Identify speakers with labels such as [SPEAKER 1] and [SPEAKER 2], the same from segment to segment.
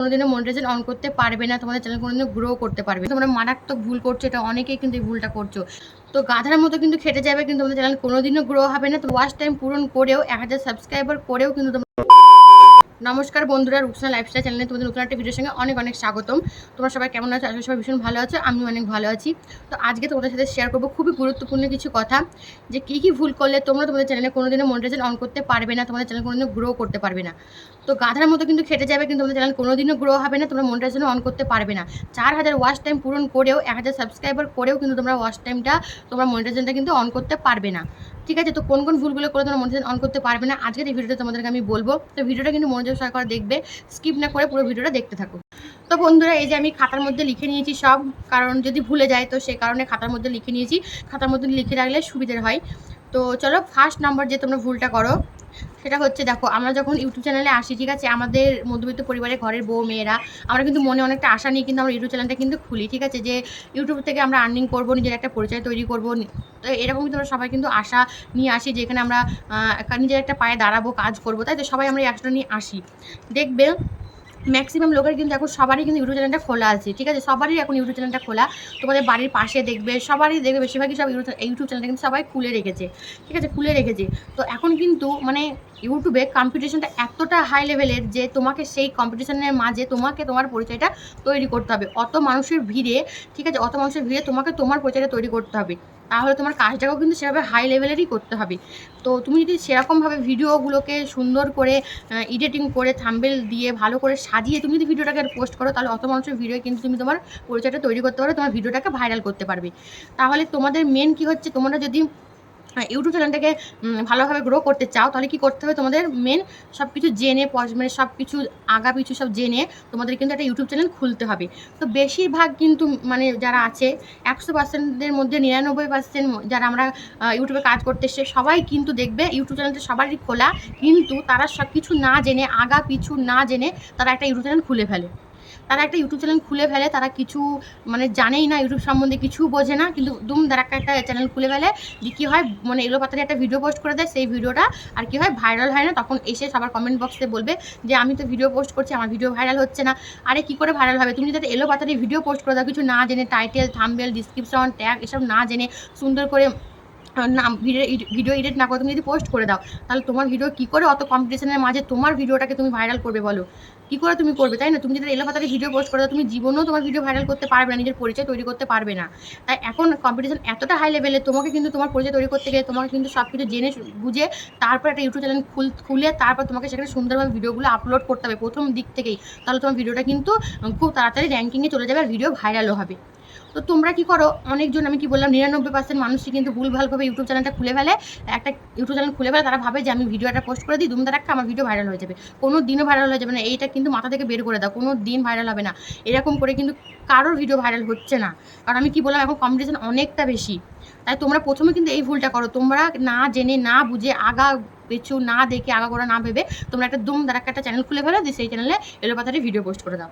[SPEAKER 1] কোনোদিনও monetization on করতে পারবে না, তোমাদের চ্যানেল কোনোদিনও গ্রো করতে পারবে তোমরা মারাত্মক ভুল করছ, এটা অনেকেই কিন্তু এই ভুলটা করছ। তো গাধার মতো কিন্তু খেটে যাবে, কিন্তু তোমাদের চ্যানেল কোনোদিনও গ্রো হবে না। তো ওয়াচ টাইম পূরণ করেও, এক হাজার সাবস্ক্রাইবার করেও কিন্তু নমস্কার বন্ধুরা রুকসানা লাইফস্টাইল চ্যানেলে তোমাদের নতুন একটা ভিডিওর সঙ্গে অনেক অনেক স্বাগতম। তোমরা সবাই কেমন আছো? আসলে সবাই ভীষণ ভালো আছো আমি অনেক ভালো আছি। তো আজকে তোমাদের সাথে শেয়ার করব খুবই গুরুত্বপূর্ণ কিছু কথা, যে কী কী ভুল করলে তোমরা তোমাদের চ্যানেলে কোনোদিনও মনিটাইজেশন অন করতে পারবে না, তোমাদের চ্যানেল কোনোদিনও গ্রো করতে পারবে না। তো গাধার মতো কিন্তু খেটে যাবে, কিন্তু তোমাদের চ্যানেল কোনোদিনও গ্রো হবে না, তোমরা মনিটাইজেশন অন করতে পারবে না। চার হাজার ওয়াচ টাইম পূরণ করেও, এক হাজার সাবস্ক্রাইবার করেও কিন্তু তোমরা ওয়াচ টাইমটা তোমরা মনিটাইজেশনটা কিন্তু অন করতে পারবে না। ঠিক আছে, তো কোন কোন ভুলগুলো করে তোমরা মনোযোগ অন করতে পারবে না। আজকের এই ভিডিওটা তোমাদেরকে আমি বলব। তো ভিডিওটা কিন্তু মনোযোগ সহকারে দেখবে স্কিপ না করে পুরো ভিডিওটা দেখতে থাকো। তো বন্ধুরা, এই যে আমি খাতার মধ্যে লিখে নিয়েছি সব, কারণ যদি ভুলে যায়, তো সে কারণে খাতার মধ্যে লিখে নিয়েছি। খাতার মধ্যে লিখে রাখলে সুবিধের হয়। তো চলো ফার্স্ট নাম্বার যে তোমরা ভুলটা করো, সেটা হচ্ছে দেখো, আমরা যখন ইউটিউব চ্যানেলে আসি, ঠিক আছে? আমাদের মধ্যবিত্ত পরিবারের ঘরের বউ মেয়েরা, আমরা কিন্তু মনে অনেকটা আশা নিয়ে কিন্তু আমরা ইউটিউব চ্যানেলটা কিন্তু খুলি, ঠিক আছে? যে ইউটিউব থেকে আমরা আর্নিং করব, নিজের একটা পরিচয় তৈরি করব তো এরকম কিন্তু আমরা সবাই কিন্তু আশা নিয়ে আসি, যেখানে আমরা নিজের একটা পায়ে দাঁড়াবো, কাজ করব, তাই তো? সবাই আমরা এই আশাটা নিয়ে আসি। দেখবে ম্যাক্সিমাম লোকের কিন্তু এখন সবারই কিন্তু ইউটিউব চ্যানেলটা খোলা আছে, ঠিক আছে? সবারই এখন ইউটিউব চ্যানেলটা খোলা। তোমাদের বাড়ির পাশে দেখবে, সবারই দেখবে, বেশিরভাগই সব ইউটিউব চ্যানেলটা কিন্তু সবাই খুলে রেখেছে, ঠিক আছে? খুলে রেখেছে। তো এখন কিন্তু মানে ইউটিউবে কম্পিটিশনটা এতটা হাই লেভেলের যে তোমাকে সেই কম্পিটিশনের মাঝে তোমাকে তোমার পরিচয়টা তৈরি করতে হবে। অত মানুষের ভিড়ে, ঠিক আছে? অত মানুষের ভিড়ে তোমাকে তোমার পরিচয়টা তৈরি করতে হবে। তাহলে তোমার কাজটাকেও কিন্তু সেভাবে হাই লেভেলেরই করতে হবে। তো তুমি যদি সেরকমভাবে ভিডিওগুলোকে সুন্দর করে এডিটিং করে থাম্বেল দিয়ে ভালো করে সাজিয়ে তুমি যদি ভিডিওটাকে পোস্ট করো, তাহলে অত মানুষের ভিডিও কিন্তু তুমি তোমার পরিচয়টা তৈরি করতে পারো তোমার ভিডিওটাকে ভাইরাল করতে পারবে। তাহলে তোমাদের মেন কি হচ্ছে, তোমরা যদি ইউটিউব চ্যানেলটাকে ভালোভাবে গ্রো করতে চাও, তাহলে কি করতে হবে? তোমাদের মেন সব কিছু জেনে মানে সব কিছু আগা পিছু সব জেনে তোমাদের কিন্তু একটা ইউটিউব চ্যানেল খুলতে হবে। তো বেশিরভাগ কিন্তু মানে যারা আছে, একশো পার্সেন্টের মধ্যে নিরানব্বই পার্সেন্ট যারা আমরা ইউটিউবে কাজ করতে এসে সবাই কিন্তু দেখবে ইউটিউব চ্যানেলটা সবারই খোলা, কিন্তু তারা সব কিছু না জেনে আগা পিছু না জেনে তারা একটা ইউটিউব চ্যানেল খুলে ফেলে। তারা একটা ইউটিউব চ্যানেল খুলে ফেলে, তারা কিছু মানে জানেই না ইউটিউব সম্বন্ধে কিছু বোঝে না, কিন্তু দুম দাঁড়াক্কা একটা চ্যানেল খুলে ফেলে দিয়ে কী হয় মানে এলো পাতারে একটা ভিডিও পোস্ট করে দেয়, সেই ভিডিওটা আর কি হয় ভাইরাল হয় না, তখন এসে সবার কমেন্ট বক্সে বলবে যে আমি তো ভিডিও পোস্ট করছি, আমার ভিডিও ভাইরাল হচ্ছে না। আরে কি করে ভাইরাল হবে? তুমি যদি এলো পাতারে ভিডিও পোস্ট করে দাও, কিছু না জেনে টাইটেল থাম্বেল ডিসক্রিপশন ট্যাগ এসব না জেনে, সুন্দর করে না ভিডিও ভিডিও এডিট না করে তুমি যদি পোস্ট করে দাও, তাহলে তোমার ভিডিও কি করে অত কম্পিটিশনের মাঝে তোমার ভিডিওটাকে তুমি ভাইরাল করবে বলো? কি করে তুমি করবে, তাই না? তুমি যদি এলোপাতারি ভিডিও পোস্ট করো তুমি জীবনেও তোমার ভিডিও ভাইরাল করতে পারবে না, নিজের পরিচয় তৈরি করতে পারবে না। তাই এখন কম্পিটিশন এতটা হাই লেভেলে তোমাকে কিন্তু তোমার পরিচয় তৈরি করতে গেলে তোমাকে কিন্তু সব কিছু জেনে বুঝে তারপর একটা ইউটিউব চ্যানেল খুল, খুলে তারপর তোমাকে সেখানে সুন্দরভাবে ভিডিওগুলো আপলোড করতে হবে প্রথম দিক থেকেই। তাহলে তোমার ভিডিওটা কিন্তু খুব তাড়াতাড়ি র্যাঙ্কিংয়ে চলে যাবে আর ভিডিও ভাইরালও হবে। তো তোমরা কি করো? অনেকজন আমি কি বললাম, নিরানব্বই পার্সেন্ট মানুষই কিন্তু ভুলভালভাবে ইউটিউব চ্যানেলটা খুলে ফেলে। একটা ইউটিউব চ্যানেল খুলে ফেলে, তারা ভাবে যে আমি ভিডিও একটা পোস্ট করে দিই দুম একটা আমার ভিডিও ভাইরাল হয়ে যাবে। কোনো দিনও ভাইরাল হয়ে যাবে না, এইটা কিন্তু মাথা থেকে বের করে দাও, কোনো দিন ভাইরাল হবে না। এরকম করে কিন্তু কারোর ভিডিও ভাইরাল হচ্ছে না। কারণ আমি কি বললাম, এখন কম্পিটিশন অনেকটা বেশি। তাই তোমরা প্রথমে কিন্তু এই ভুলটা করো। তোমরা না জেনে, না বুঝে, আগা পেছু না দেখে, আগা করা না ভেবে তোমরা একটা দুম দাঁড়াক্কা একটা চ্যানেল খুলে ফেলো, দিয়ে সেই চ্যানেলে এলোপাতারি ভিডিও পোস্ট করে দাও।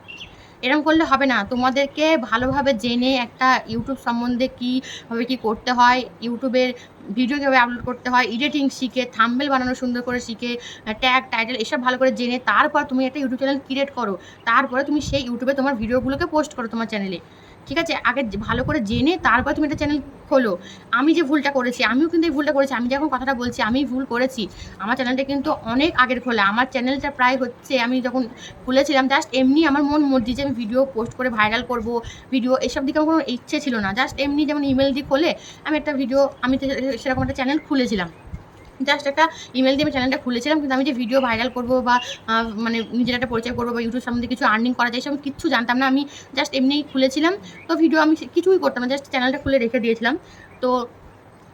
[SPEAKER 1] এরকম করলে হবে না। তোমাদেরকে ভালোভাবে জেনে একটা ইউটিউব সম্বন্ধে কীভাবে কী করতে হয় ইউটিউবের ভিডিও কীভাবে আপলোড করতে হয় এডিটিং শিখে থাম্বেল বানানো সুন্দর করে শিখে ট্যাগ টাইটেল এসব ভালো করে জেনে তারপর তুমি একটা ইউটিউব চ্যানেল ক্রিয়েট করো। তারপরে তুমি সেই ইউটিউবে তোমার ভিডিওগুলোকে পোস্ট করো তোমার চ্যানেলে ঠিক আছে? আগে ভালো করে জেনে তারপর তুমি একটা চ্যানেল খোলো। আমি যে ভুলটা করেছি, আমিও কিন্তু এই ভুলটা করেছি। আমি যখন কথাটা বলছি আমি ভুল করেছি। আমার চ্যানেলটা কিন্তু অনেক আগের খোলা। আমার চ্যানেলটা প্রায় হচ্ছে, আমি যখন খুলেছিলাম জাস্ট এমনি আমার মন মর্জি যে আমি ভিডিও পোস্ট করে ভাইরাল করব ভিডিও এসব দিকে আমার কোনো ইচ্ছে ছিল না। জাস্ট এমনি যেমন ইমেল দিয়ে খোলে, আমি একটা ভিডিও আমি সেরকম একটা চ্যানেল খুলেছিলাম। জাস্ট একটা ইমেল দিয়ে আমি চ্যানেলটা খুলেছিলাম, কিন্তু আমি যে ভিডিও ভাইরাল করব বা মানে নিজের একটা পরিচয় করব বা ইউটিউব সম্বন্ধে কিছু আর্নিং করা যায় আমি কিচ্ছু জানতাম না। আমি জাস্ট এমনিই খুলেছিলাম। তো ভিডিও আমি কিছুই করতাম জাস্ট চ্যানেলটা খুলে রেখে দিয়েছিলাম। তো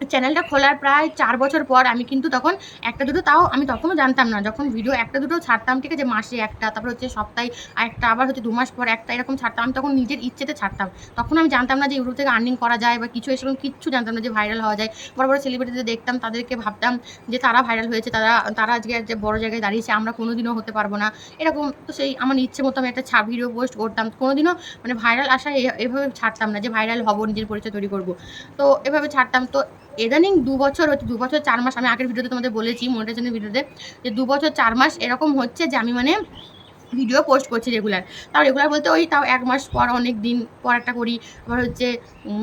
[SPEAKER 1] চ্যানেলটা খোলার প্রায় চার বছর পর আমি কিন্তু তখন একটা দুটো তাও আমি তখনও জানতাম না। যখন ভিডিও একটা দুটো ছাড়তাম, ঠিক আছে, মাসে একটা, তারপর হচ্ছে সপ্তাহে একটা আবার হচ্ছে দু মাস পর একটা এরকম ছাড়তাম, আমি তখন নিজের ইচ্ছেতে ছাড়তাম। তখন আমি জানতাম না যে ইউটিউব থেকে আর্নিং করা যায় বা কিছু এসব কিচ্ছু জানতাম না যে ভাইরাল হওয়া যায়। বড় বড় সেলিব্রিটিদের দেখতাম, তাদেরকে ভাবতাম যে তারা ভাইরাল হয়েছে, তারা তারা আজকে যে বড় জায়গায় দাঁড়িয়েছে, আমরা কোনোদিনও হতে পারব না। এরকম তো সেই আমার ইচ্ছে মতো আমি একটা ছা ভিডিও পোস্ট করতাম। কোনোদিনও মানে ভাইরাল এ- এভাবে ছাড়তাম না যে ভাইরাল হব, নিজের পরিচয় তৈরি করব। তো এভাবে ছাড়তাম। তো ইদানিং দু বছর হচ্ছে, দু বছর চার মাস, আমি আগের ভিডিওতে তোমাদের বলেছি মনিটাইজেশনের ভিডিওতে, যে দু বছর চার মাস এরকম হচ্ছে যে আমি মানে ভিডিও পোস্ট করছি রেগুলার তাও রেগুলার বলতে ওই তাও এক মাস পর অনেক দিন পর একটা করি, আবার হচ্ছে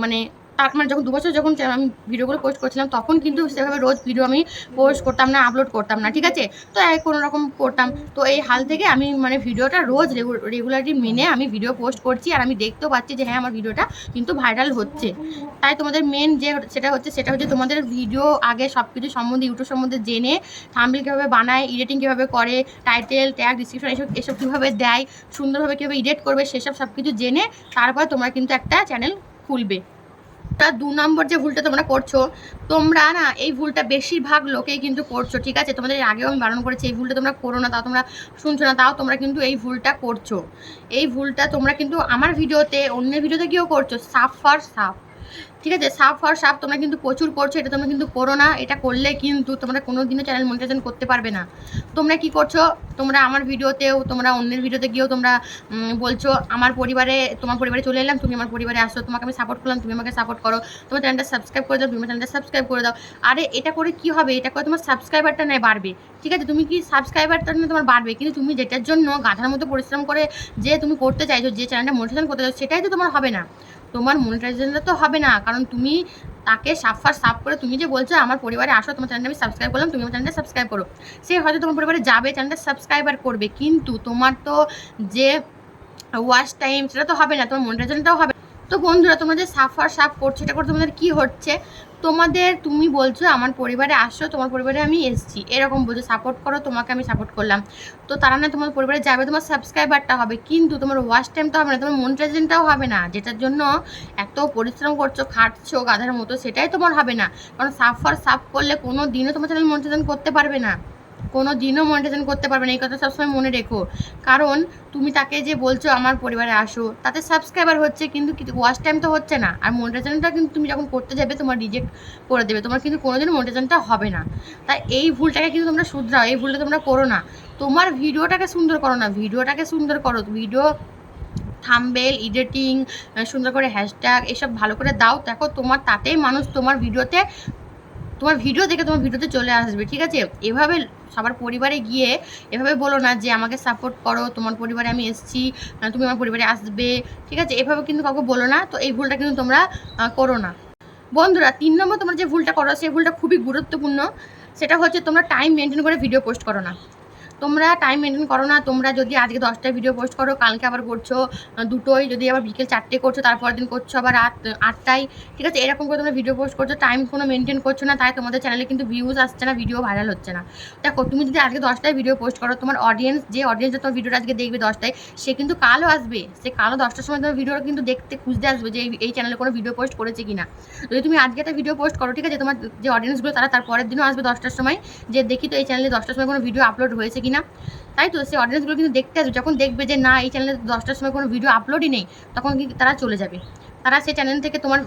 [SPEAKER 1] মানে তার মানে যখন দু বছর যখন আমি ভিডিওগুলো পোস্ট করছিলাম, তখন কিন্তু সেভাবে রোজ ভিডিও আমি পোস্ট করতাম না আপলোড করতাম না, ঠিক আছে? তো কোনো রকম করতাম। তো এই হাল থেকে আমি মানে ভিডিওটা রোজ রেগুলারলি মেনে আমি ভিডিও পোস্ট করছি আর আমি দেখতেও পাচ্ছি যে হ্যাঁ আমার ভিডিওটা কিন্তু ভাইরাল হচ্ছে। তাই তোমাদের মেন যে সেটা হচ্ছে সেটা হচ্ছে তোমাদের ভিডিও আগে সব কিছু সম্বন্ধে ইউটিউব সম্বন্ধে জেনে থাম্বনেল কীভাবে বানায় এডিটিং কীভাবে করে টাইটেল ট্যাগ ডিসক্রিপশন এসব এসব কীভাবে দেয়, সুন্দরভাবে কীভাবে এডিট করবে, সেসব সব কিছু জেনে তারপর তোমরা কিন্তু একটা চ্যানেল খুলবে। তা দু নম্বর যে ভুলটা তোমরা করছ, তোমরা না এই ভুলটা বেশিরভাগ লোকেই কিন্তু করছ, ঠিক আছে? তোমাদের আগেও আমি বারণ করেছি, এই ভুলটা তোমরা করো না, তাও তোমরা শুনছো না, তাও তোমরা কিন্তু এই ভুলটা করছ। এই ভুলটা তোমরা কিন্তু আমার ভিডিওতে, অন্যের ভিডিওতে কেউ করছ, সাফ ফর সাফ। ঠিক আছে সাফ ফর সাফ তোমরা কিন্তু প্রচুর করছ এটা তোমরা কিন্তু করো না, এটা করলে কিন্তু তোমরা কোনো দিনও চ্যানেল মনিটাইজেশন করতে পারবে না। তোমরা কি করছ? তোমরা আমার ভিডিওতেও তোমরা অন্যের ভিডিওতে গিয়েও তোমরা বলছো, আমার পরিবারে, তোমার পরিবারে চলে এলাম, তুমি আমার পরিবারে আসো, তোমাকে আমি সাপোর্ট করলাম, তুমি আমাকে সাপোর্ট করো, তোমার চ্যানেলটা সাবস্ক্রাইব করে দাও, তুমি চ্যানেলটা সাবস্ক্রাইব করে দাও। আরে, এটা করে কি হবে? এটা করে তোমার সাবস্ক্রাইবারটা নেয় বাড়বে। ঠিক আছে, তুমি কি সাবস্ক্রাইবারটা নিয়ে তোমার বাড়বে? কিন্তু তুমি যেটার জন্য গাধার মতো পরিশ্রম করে যে তুমি করতে চাইছো, যে চ্যানেলটা মনিটাইজেশন করতে চাইছো, সেটাই তো তোমার হবে না। তোমার মনিটাইজেশনটা তো হবে না। কারণ তুমি তাকে সাফার সাফ করে তুমি যে বলছো, আমার পরিবারে আসো, তোমার চ্যানেলটা আমি সাবস্ক্রাইব করলাম, তুমি আমার চ্যানেলটা সাবস্ক্রাইব করো। সে হয়তো তোমার পরিবারে যাবে চ্যানেলটা সাবস্ক্রাইবার করবে, কিন্তু তোমার তো যে ওয়াচ টাইম সেটা তো হবে না, তোমার মনিটাইজেশনটাও হবে তো বন্ধুরা, তোমরা যে সাফার সাফ করছ, এটা করে তোমাদের কী হচ্ছে? তোমাদের তুমি বলছো আমার পরিবারে আসছো, তোমার পরিবারে আমি এসছি। এরকম বলছো সাপোর্ট করো, তোমাকে আমি সাপোর্ট করলাম। তো তারা না তোমার পরিবারে যাবে, তোমার সাবস্ক্রাইবারটা হবে। কিন্তু তোমার ওয়াচ টাইমটা হবে না, তোমার মনিটাইজেশনটাও হবে না। যেটার জন্য এত পরিশ্রম করছ, খাটছো, গাধার মতো, সেটাই তোমার হবে না। কারণ সাফার সাফ করলে কোনো দিনও তোমার চ্যানেল মনিটাইজেশন করতে পারবে না। কোনো দিনও মনিটাইজেশন করতে পারবে না, এই কথা সবসময় মনে রেখো। কারণ তুমি তাকে যে বলছো, আমার পরিবারে আসো, তাতে সাবস্ক্রাইবার হচ্ছে কিন্তু ওয়াচ টাইম তো হচ্ছে না। আর মনিটাইজেশনটা কিন্তু তুমি যখন করতে যাবে, তোমার রিজেক্ট করে দেবে। তোমার কিন্তু কোনোদিনও মনিটাইজেশনটা হবে না। তাই এই ভুলটাকে কিন্তু তোমরা শুধরাও, এই ভুলটা তোমরা করো না। তোমার ভিডিওটাকে সুন্দর করো না, ভিডিওটাকে সুন্দর করো। ভিডিও থাম্বেল এডিটিং সুন্দর করে হ্যাশট্যাগ এসব ভালো করে দাও। দেখো তোমার, তাতেই মানুষ তোমার ভিডিওতে, তোমার ভিডিও দেখে তোমার ভিডিওতে চলে আসবে, ঠিক আছে? এভাবে সবার পরিবারে গিয়ে এভাবে বলো না যে আমাকে সাপোর্ট করো, তোমার পরিবারে আমি এসেছি তুমি আমার পরিবারে আসবে, ঠিক আছে? এভাবে কিন্তু কাউকে বলো না, তো এই ভুলটা কিন্তু তোমরা করো না। বন্ধুরা, তিন নম্বর তোমরা যে ভুলটা করো, সেই ভুলটা খুবই গুরুত্বপূর্ণ। সেটা হচ্ছে তোমরা টাইম মেনটেন করে ভিডিও পোস্ট করো না। তোমরা টাইম মেনটেন করো না, তোমরা যদি আজকে দশটায় ভিডিও পোস্ট করো, কালকে আবার করছ দুটোই যদি আবার বিকেল চারটে করছ তারপর দিন করছ আবার রাত আটটায়, ঠিক আছে? এরকম করে তোমরা ভিডিও পোস্ট করছ টাইম কোনো মেনটেন করছ না, তাই তোমাদের চ্যানেলে কিন্তু ভিউজ আসছে না ভিডিও ভাইরাল হচ্ছে না। দেখো, তুমি যদি আজকে দশটায় ভিডিও পোস্ট করো, তোমার অডিয়েন্স যে অডিয়েন্স তোমার ভিডিওটা আজকে দেখবে দশটায়, সে কিন্তু কালও আসবে। সে কালও দশটার সময় তোমার ভিডিওটা কিন্তু দেখতে, খুঁজতে আসবে যে এই- চ্যানেলে কোনো ভিডিও পোস্ট করেছে কিনা। যদি তুমি আজকে একটা ভিডিও পোস্ট করো, ঠিক আছে? তোমার যে অডিয়েন্সগুলো তারা তার পরের দিনও আসবে দশটার সময়, যে দেখি তো এই চ্যানেলে দশটার সময় কোনো ভিডিও আপলোড হয়েছে কিনা তাই তো, সেই অডিয়েন্সগুলো কিন্তু দেখতে আসবে। যখন দেখবে যে, না, এই চ্যানেলে দশটার সময় কোনো ভিডিও আপলোডই নেই, তখন কিন্তু তারা চলে যাবে। তারা সেই চ্যানেল থেকে তোমার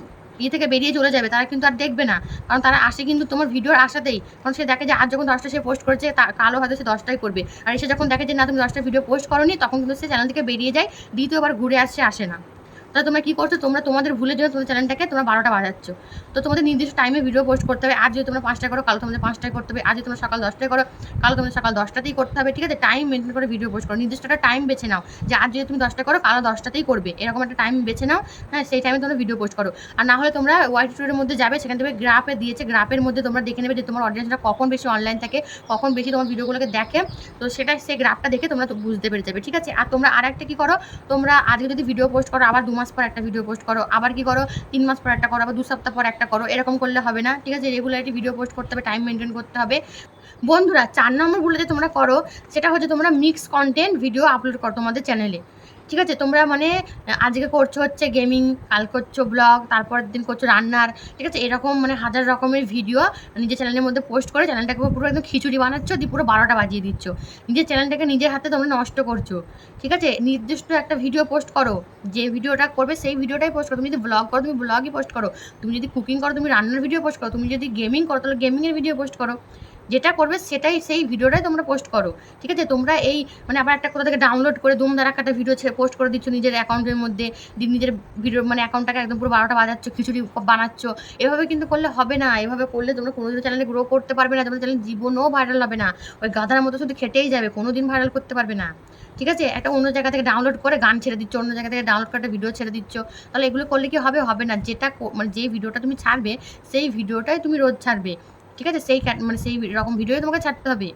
[SPEAKER 1] ইয়ে থেকে বেরিয়ে চলে যাবে। তারা কিন্তু আর দেখবে না। কারণ তারা আসে কিন্তু তোমার ভিডিওর আশাতেই। কারণ সে দেখে যে, আজ যখন দশটা সে পোস্ট করেছে, তা কালো হয়তো সে দশটাই করবে। আর এসে যখন দেখে যে, না, তুমি দশটা ভিডিও পোস্ট করোনি, তখন কিন্তু সে চ্যানেল থেকে বেরিয়ে যায়। দ্বিতীয়বার ঘুরে আসছে আসে না। তাহলে তোমরা কী করছ? তোমরা তোমাদের ভুলের জন্য তোমাদের চ্যানেলটাকে তোমরা বারোটা বাজাচ্ছ। তো তোমাদের নির্দিষ্ট টাইমে ভিডিও পোস্ট করতে হবে। আজ যদি তোমরা পাঁচটা করো, কাল তোমাদের পাঁচটায় করতে হবে। আজ তোমরা সকাল দশটায় করো, কাল তোমাদের সকাল দশটাতেই করতে হবে, ঠিক আছে? টাইম মেনটেন করে ভিডিও পোস্ট করো। নির্দিষ্ট একটা টাইম বেছে নাও যে আজ যদি তুমি দশটা করো, কাল দশটাতেই করবে। এরকম একটা টাইম বেছে নাও। হ্যাঁ সেই টাইমে তোমরা ভিডিও পোস্ট করো। আর না হলে তোমরা হোয়াইট স্টোরের মধ্যে যাবে, সেখান থেকে গ্রাফে দিয়েছে। গ্রাফের মধ্যে তোমরা দেখে নেবে যে তোমার অডিয়েন্সরা কখন বেশি অনলাইন থাকে, কখন বেশি তোমার ভিডিওগুলোকে দেখে। তো সেটা সেই গ্রাফটা দেখে তোমরা বুঝতে পেরে যাবে, ঠিক আছে? আর তোমরা আর একটা কী করো? তোমরা আজকে যদি ভিডিও পোস্ট করো, আবার দু মাস পর একটা ভিডিও পোস্ট করো, আবার কি করো? তিন মাস পর একটা করো, আবার দু সপ্তাহ পর একটা করো, এরকম করলে হবে না, ঠিক আছে? রেগুলারিটি ভিডিও পোস্ট করতে হবে টাইম মেনটেন করতে হবে। বন্ধুরা, চার নম্বর ভুলে যে তোমরা করো, সেটা হচ্ছে তোমরা মিক্স কন্টেন্ট ভিডিও আপলোড করো তোমাদের চ্যানেলে ঠিক আছে, তোমরা মানে আজকে করছ হচ্ছে গেমিং কাল করছ ব্লগ তারপরের দিন করছ রান্নার, ঠিক আছে? এরকম মানে হাজার রকমের ভিডিও নিজের চ্যানেলের মধ্যে পোস্ট করে চ্যানেলটাকে পুরো একদম খিচুড়ি বানাচ্ছ, দিয়ে পুরো বারোটা বাজিয়ে দিচ্ছ। নিজের চ্যানেলটাকে নিজের হাতে তোমরা নষ্ট করছ, ঠিক আছে? নির্দিষ্ট একটা ভিডিও পোস্ট করো, যে ভিডিওটা করবে সেই ভিডিওটাই পোস্ট করো। তুমি যদি ব্লগ করো, তুমি ব্লগই পোস্ট করো। তুমি যদি কুকিং করো, তুমি রান্নার ভিডিও পোস্ট করো। তুমি যদি গেমিং করো, তাহলে গেমিংয়ের ভিডিও পোস্ট করো। যেটা করবে সেটাই সেই ভিডিওটাই তোমরা পোস্ট করো, ঠিক আছে? তোমরা এই মানে আবার একটা কোথা থেকে ডাউনলোড করে দুম দ্বারা একটা ভিডিও পোস্ট করে দিচ্ছ নিজের অ্যাকাউন্টের মধ্যে নিজের ভিডিও মানে অ্যাকাউন্টটাকে একদম পুরো বারোটা বাজাচ্ছ, খিচুড়ি বানাচ্ছ, এভাবে কিন্তু করলে হবে না, এভাবে করলে তোমরা কোনোদিন চ্যানেলে গ্রো করতে পারবে না তোমার চ্যানেল জীবনও ভাইরাল হবে না, ওই গাধার মতো শুধু খেটেই যাবে কোনো দিন ভাইরাল করতে পারবে না, ঠিক আছে? একটা অন্য জায়গা থেকে ডাউনলোড করে গান ছেড়ে দিচ্ছ, অন্য জায়গা থেকে ডাউনলোড করে একটা ভিডিও ছেড়ে দিচ্ছ, তাহলে এগুলো করলে কি হবে? হবে না, যেটা মানে যে ভিডিওটা তুমি ছাড়বে, সেই ভিডিওটাই তুমি রোজ ছাড়বে ঠিক আছে? সেই মানে সেই রকম ভিডিওই তোমাকে ছাড়তে হবে।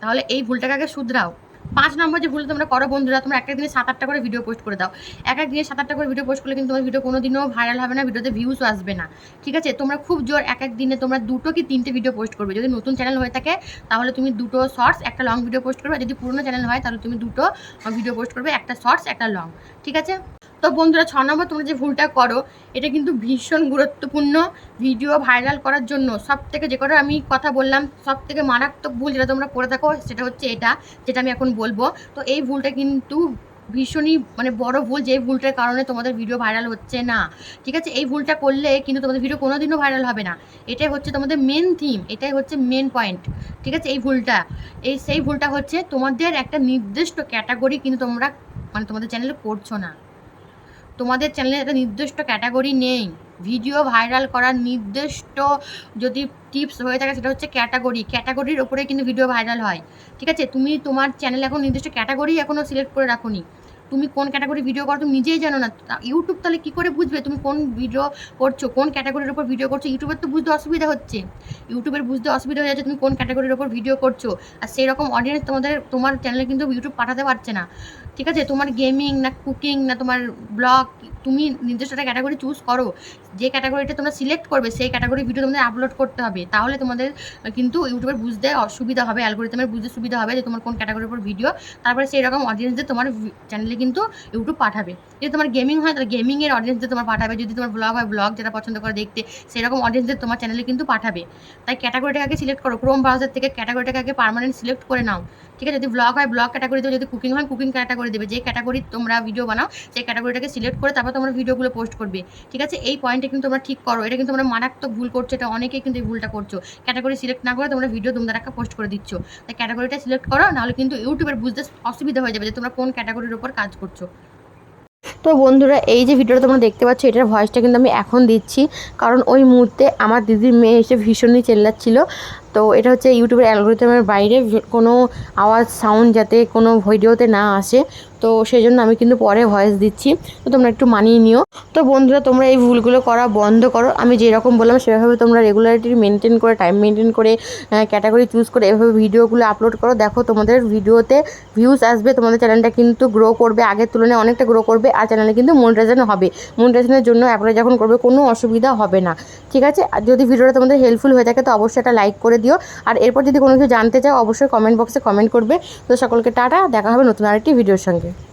[SPEAKER 1] তাহলে এই ভুলটাকে আগে শুধরাও। পাঁচ নম্বর যে ভুল তোমরা করো বন্ধুরা, তোমরা এক এক দিনে সাত আটটা করে ভিডিও পোস্ট করে দাও। এক এক দিনে সাত আটটা করে ভিডিও পোস্ট করলে কিন্তু তোমার ভিডিও কোনো দিনও ভাইরাল হবে না ভিডিওতে ভিউজও আসবে না। ঠিক আছে? তোমরা খুব জোর এক এক দিনে তোমরা দুটো কি তিনটে ভিডিও পোস্ট করবে? যদি নতুন চ্যানেল হয়ে থাকে, তাহলে তুমি দুটো শর্টস একটা লং ভিডিও পোস্ট করবে। যদি পুরনো চ্যানেল হয়, তাহলে তুমি দুটো ভিডিও পোস্ট করবে, একটা শর্টস একটা লং ঠিক আছে? তো বন্ধুরা, ছ নম্বর তোমরা যে ভুলটা করো, এটা কিন্তু ভীষণ গুরুত্বপূর্ণ ভিডিও ভাইরাল করার জন্য। সব থেকে যে কটা আমি কথা বললাম সব থেকে মারাত্মক ভুল যেটা তোমরা করে থাকো, সেটা হচ্ছে এটা, যেটা আমি এখন বলব। তো এই ভুলটা কিন্তু ভীষণই মানে বড় ভুল, যে ভুলটার কারণে তোমাদের ভিডিও ভাইরাল হচ্ছে না। ঠিক আছে? এই ভুলটা করলে কিন্তু তোমাদের ভিডিও কোনোদিনও ভাইরাল হবে না। এটাই হচ্ছে তোমাদের মেন থিম এটাই হচ্ছে মেন পয়েন্ট ঠিক আছে? এই ভুলটা, এই সেই ভুলটা হচ্ছে তোমাদের একটা নির্দিষ্ট ক্যাটাগরি কিন্তু তোমরা মানে তোমাদের চ্যানেলে করছ না। তোমাদের চ্যানেলে একটা নির্দিষ্ট ক্যাটাগরি নেই। ভিডিও ভাইরাল করার নির্দিষ্ট যদি টিপস হয়ে থাকে সেটা হচ্ছে ক্যাটাগরি ক্যাটাগরির ওপরে কিন্তু ভিডিও ভাইরাল হয়। ঠিক আছে? তুমি তোমার চ্যানেল এখন নির্দিষ্ট ক্যাটাগরি এখনও সিলেক্ট করে রাখোনি। তুমি কোন ক্যাটাগরি ভিডিও করো, তুমি নিজেই জানো না। ইউটিউব তাহলে কী করে বুঝবে? তুমি কোন ভিডিও করছ, কোন ক্যাটাগরির ওপর ভিডিও করছ? ইউটিউবের তো বুঝতে অসুবিধা হচ্ছে। ইউটিউবের বুঝতে অসুবিধা হয়ে যাচ্ছে তুমি কোন ক্যাটাগরির ওপর ভিডিও করছ। আর সেই রকম অডিয়েন্স তোমাদের, তোমার চ্যানেলে কিন্তু ইউটিউব পাঠাতে পারছে না। ঠিক আছে? তোমার গেমিং না কুকিং না তোমার ব্লগ তুমি নির্দিষ্ট একটা ক্যাটাগরি চুজ করো, যে ক্যাটাগরিটা তোমরা সিলেক্ট করবে, সেই ক্যাটাগরি ভিডিও তোমাদের আপলোড করতে হবে। তাহলে তোমাদের কিন্তু ইউটিউবের বুঝতে অসুবিধা হবে অ্যালগোরিদমের বুঝতে সুবিধা হবে যে তোমার কোন ক্যাটাগরির উপর ভিডিও তারপরে সেই রকম অডিয়েন্সদের তোমার চ্যানেলে কিন্তু ইউটিউব পাঠাবে। যদি তোমার গেমিং হয়, তাহলে গেমিংয়ের অডিয়েন্সদের তোমার পাঠাবে। যদি তোমার ব্লগ হয় ব্লগ যেটা পছন্দ করে দেখতে সেরকম অডিয়েন্সদের তোমার চ্যানেলে কিন্তু পাঠাবে। তাই ক্যাটাগরিটাকে আগে সিলেক্ট করো। ক্রোম ব্রাউজার থেকে ক্যাটাগরিটাকে আগে পার্মানেন্ট সিলেক্ট করে নাও। ঠিক আছে, যদি ব্লগ হয় ব্লগ ক্যাটাগরি যদি কুকিং হয় কুকিং ক্যাটাগরি দেবে। যে ক্যাটাগরি তোমরা ভিডিও বানাও, সেই ক্যাটাগরিটাকে সিলেক্ট করে তারপর তোমরা ভিডিওগুলো পোস্ট করবে। ঠিক আছে, এই পয়েন্টে কিন্তু তোমরা ঠিক করো। এটা কিন্তু তোমরা মারাত্মক ভুল করছ, এটা অনেকেই কিন্তু এই ভুলটা করছ। ক্যাটাগরি সিলেক্ট না করে তোমরা ভিডিও তোমরা একটা পোস্ট করে দিচ্ছ। তাই ক্যাটাগরিটা সিলেক্ট করো, নাহলে কিন্তু ইউটিউবের বুঝতে অসুবিধা হয়ে যাবে যে তোমরা কোন ক্যাটাগরির উপর কাজ করছ। তো বন্ধুরা, এই যে ভিডিওটা তোমরা দেখতে পাচ্ছ, এটার ভয়েসটা কিন্তু আমি এখন দিচ্ছি। কারণ ওই মুহূর্তে আমার দিদির মেয়ে এসে ভীষণই চেল্লাচ্ছিল। তো এটা হচ্ছে ইউটিউবের অ্যালগোরিদমের বাইরে কোনো আওয়াজ, সাউন্ড যাতে কোনো ভিডিওতে না আসে। তো সেই জন্য আমি কিন্তু পরে ভয়েস দিচ্ছি। তো তোমরা একটু মানিয়ে নিও। তো বন্ধুরা, তোমরা এই ভুলগুলো করা বন্ধ করো। আমি যেরকম বললাম, সেভাবে তোমরা রেগুলারিটি মেনটেন করে টাইম মেনটেন করে ক্যাটাগরি চুজ করে এভাবে ভিডিওগুলো আপলোড করো। দেখো, তোমাদের ভিডিওতে ভিউজ আসবে, তোমাদের চ্যানেলটা কিন্তু গ্রো করবে। আগের তুলনায় অনেকটা গ্রো করবে, আর চ্যানেলে কিন্তু মনিটাইজেশন হবে। মনিটাইজেশনের জন্য অ্যাপ্লাই যখন করবে, কোনো অসুবিধা হবে না। ঠিক আছে? আর যদি ভিডিওটা তোমাদের হেল্পফুল হয়ে থাকে, তো অবশ্যই একটা লাইক করে দিও। আর এরপর যদি কোনো কিছু জানতে চাও, অবশ্যই কমেন্ট বক্সে কমেন্ট করবে। তো সকলকে টাটা, দেখা হবে নতুন আরেকটি ভিডিওর সঙ্গে।